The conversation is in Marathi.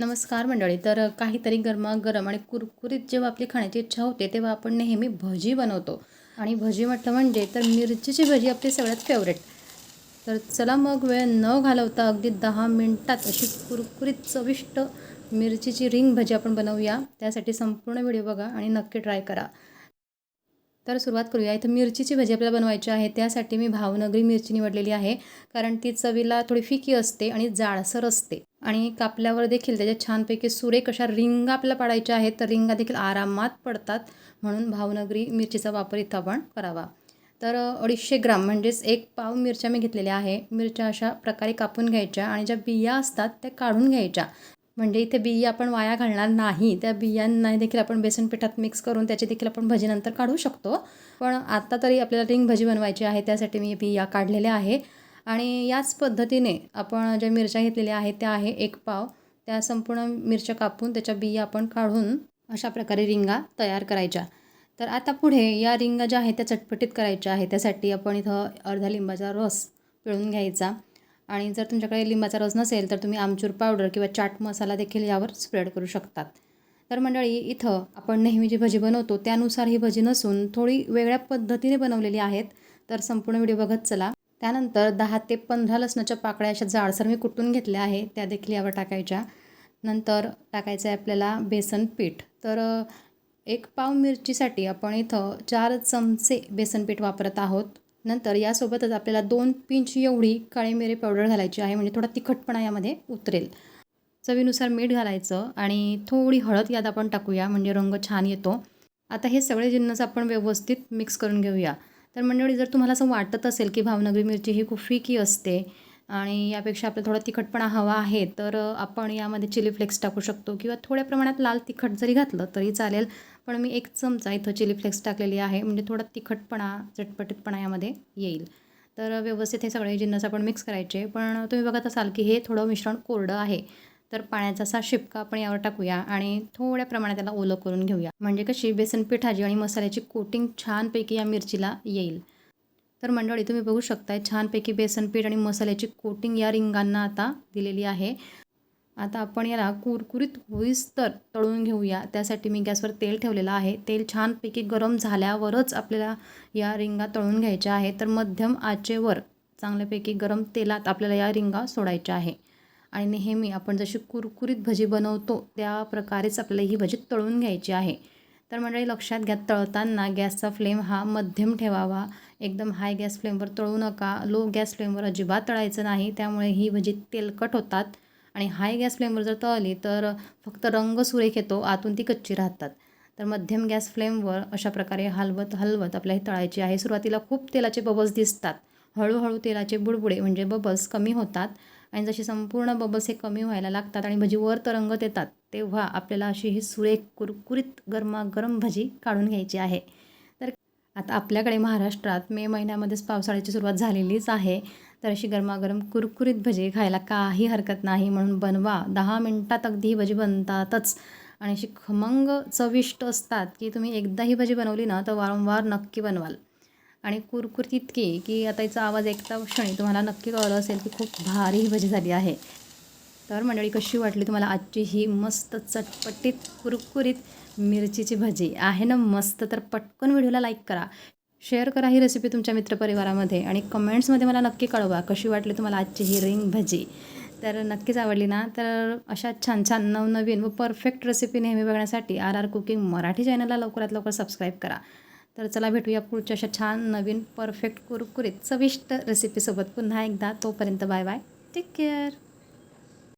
नमस्कार मंडळी. तर काहीतरी गरमागरम आणि कुरकुरीत जेव्हा आपली खाण्याची इच्छा होते तेव्हा आपण नेहमी भजी बनवतो. आणि भजी म्हटलं म्हणजे तर मिरचीची भजी आपली सगळ्यात फेवरेट तर चला मग वेळ न घालवता अगदी दहा मिनटात अशी कुरकुरीत चविष्ट मिरचीची रिंग भजी आपण बनवूया. त्यासाठी संपूर्ण व्हिडिओ बघा आणि नक्की ट्राय करा. तर सुरुवात करूया. इथं मिरचीची भजी आपल्याला बनवायची आहे. त्यासाठी मी भावनगरी मिरची निवडलेली आहे. कारण ती चवीला थोडी फिकी असते आणि जाडसर असते. आणि कापल्यावर देखील त्याच्या छानपैकी सुरेख अशा रिंगा आपल्याला पाडायच्या आहेत तर रिंगा देखील आरामात पडतात. म्हणून भावनगरी मिरचीचा वापर इथं आपण करावा. तर अडीचशे ग्राम म्हणजेच एक पाव मिरच्या मी घेतलेल्या आहे. मिरच्या अशा प्रकारे कापून घ्यायच्या आणि ज्या बिया असतात त्या काढून घ्यायच्या. म्हणजे इथे बिया आपण वाया घालणार नाही. त्या बियांना देखील आपण बेसन पिठात मिक्स करून त्याची देखील आपण भजीनंतर काढू शकतो. पण आता तरी आपल्याला रिंग भजी बनवायची आहे त्यासाठी मी बिया काढलेल्या आहे. आणि याच पद्धतीने आपण ज्या मिरच्या घेतलेल्या आहेत त्या आहे एक पाव. त्या संपूर्ण मिरच्या कापून त्याच्या बिया आपण काढून अशा प्रकारे रिंगा तयार करायच्या. तर आता पुढे या रिंगा ज्या आहेत त्या चटपटीत करायच्या आहेत. त्यासाठी आपण इथं अर्धा लिंबाचा रस पिळून घ्यायचा. आणि जर तुमच्याकडे लिंबाचा रस नसेल तर तुम्ही आमचूर पावडर किंवा चाट मसाला देखील यावर स्प्रेड करू शकतात. तर मंडळी इथं आपण नेहमी जी भजी बनवतो त्यानुसार ही भजी नसून थोडी वेगळ्या पद्धतीने बनवलेली आहेत. तर संपूर्ण व्हिडिओ बघत चला. त्यानंतर दहा ते पंधरा लसणाच्या पाकळ्या अशा जाडसर मी कुटून घेतल्या आहे त्या देखील यावर टाकायच्या. नंतर टाकायचं आहे आपल्याला बेसन पीठ. तर एक पाव मिरचीसाठी आपण इथं चार चमचे बेसन पीठ वापरत आहोत. नंतर यासोबतच आपल्याला दोन पिंच एवढी काळी मिरी पावडर घालायची आहे म्हणजे थोडा तिखटपणा यामध्ये उतरेल. चवीनुसार मीठ घालायचं आणि थोडी हळद यात आपण टाकूया म्हणजे रंग छान येतो. आता हे सगळे जिन्नस आपण व्यवस्थित मिक्स करून घेऊया. तर मंडळी जर तुम्हाला असं वाटत असेल की भावनगरी मिरची ही खूप फिकी असते आणि यापेक्षा आपल्याला थोडा तिखटपणा हवा आहे तर आपण यामध्ये चिली फ्लेक्स टाकू शकतो किंवा थोड्या प्रमाणात लाल तिखट जरी घातलं तरी चालेल. पण मी एक चमचा इथं चिली फ्लेक्स टाकलेली आहे म्हणजे थोडा तिखटपणा चटपटीतपणा यामध्ये येईल. तर व्यवस्थित हे सगळे जिन्नस आपण मिक्स करायचे. पण तुम्ही बघत असाल की हे थोडं मिश्रण कोरडं आहे. तर पाण्याचा असा शिपका आपण यावर टाकूया आणि थोड्या प्रमाणात त्याला ओलं करून घेऊया. म्हणजे कशी बेसन पिठाची आणि मसाल्याची कोटिंग छानपैकी या मिरचीला येईल. तर मंडळी तुम्ही बघू शकताय छानपैकी बेसन पीठ आणि मसाल्याची कोटिंग या रिंगांना आता दिलेली आहे. आता आपण याला कुरकुरीत होईस्तर तळून घेऊया. त्यासाठी मी गॅसवर तेल ठेवलेलं आहे. तेल छानपैकी गरम झाल्यावरच आपल्याला या रिंगा तळून घ्यायच्या आहे तर मध्यम आचेवर चांगल्यापैकी गरम तेलात आपल्याला या रिंगा सोडायच्या आहे. आणि नेहमी आपण जशी कुरकुरीत भजी बनवतो त्या प्रकारेच आपल्याला ही भजी तळून घ्यायची आहे. तर मंडळी लक्षात घ्या तळताना गॅसचा फ्लेम हा मध्यम ठेवावा. एकदम हाय गॅस फ्लेमवर तळू नका. लो गॅस फ्लेमवर अजिबात तळायचं नाही. त्यामुळे ही भजी तेलकट होतात. आणि हाय गॅस फ्लेमवर जर तळली तर फक्त रंग सुरेख येतो. आतून ती कच्ची राहतात. तर मध्यम गॅस फ्लेमवर अशा प्रकारे हलवत हलवत आपल्याला ही तळायची आहे. सुरुवातीला खूप तेलाचे बबल्स दिसतात. हळूहळू तेलाचे बुडबुडे म्हणजे बबल्स कमी होतात. आणि जशी संपूर्ण बबल्स हे कमी व्हायला लागतात आणि भजी वर तरंगत येतात तेव्हा आपल्याला अशी ही सुरेख कुरकुरीत गरमागरम भजी काढून घ्यायची आहे. तर आता आपल्याकडे महाराष्ट्रात मे महिन्यामध्येच पावसाळ्याची सुरुवात झालेलीच आहे. तर अशी गरमागरम कुरकुरीत भजी खायला काही हरकत नाही म्हणून बनवा. दहा मिनटात अगदी ही भजी बनतातच. आणि अशी खमंग चविष्ट असतात की तुम्ही एकदा ही भजी बनवली ना तर वारंवार नक्की बनवाल. आणि कुरकुरीत इतकी की आता याचा आवाज ऐकता क्षणी तुम्हाला नक्की कळलं असेल की खूप भारी ही भजी झाली आहे. तर मंडळी कशी वाटली तुम्हाला आजची ही मस्त चटपटीत कुरकुरीत मिरचीची भजी? आहे ना मस्त? तर पटकन व्हिडिओला लाईक करा. शेअर करा ही रेसिपी तुमच्या मित्रपरिवारामध्ये आणि कमेंट्समध्ये मला नक्की कळवा कशी वाटली तुम्हाला आजची ही रिंग भजी. तर नक्कीच आवडली ना? तर अशा छान छान नवनवीन व परफेक्ट रेसिपी नेहमी बघण्यासाठी आर आर कुकिंग मराठी चॅनलला लवकरात लवकर सबस्क्राईब करा. तर चला भेटूया पुढच्या अशा छान नवीन परफेक्ट कुरकुरीत चविष्ट रेसिपीसोबत पुन्हा एकदा तोपर्यंत बाय बाय. Take care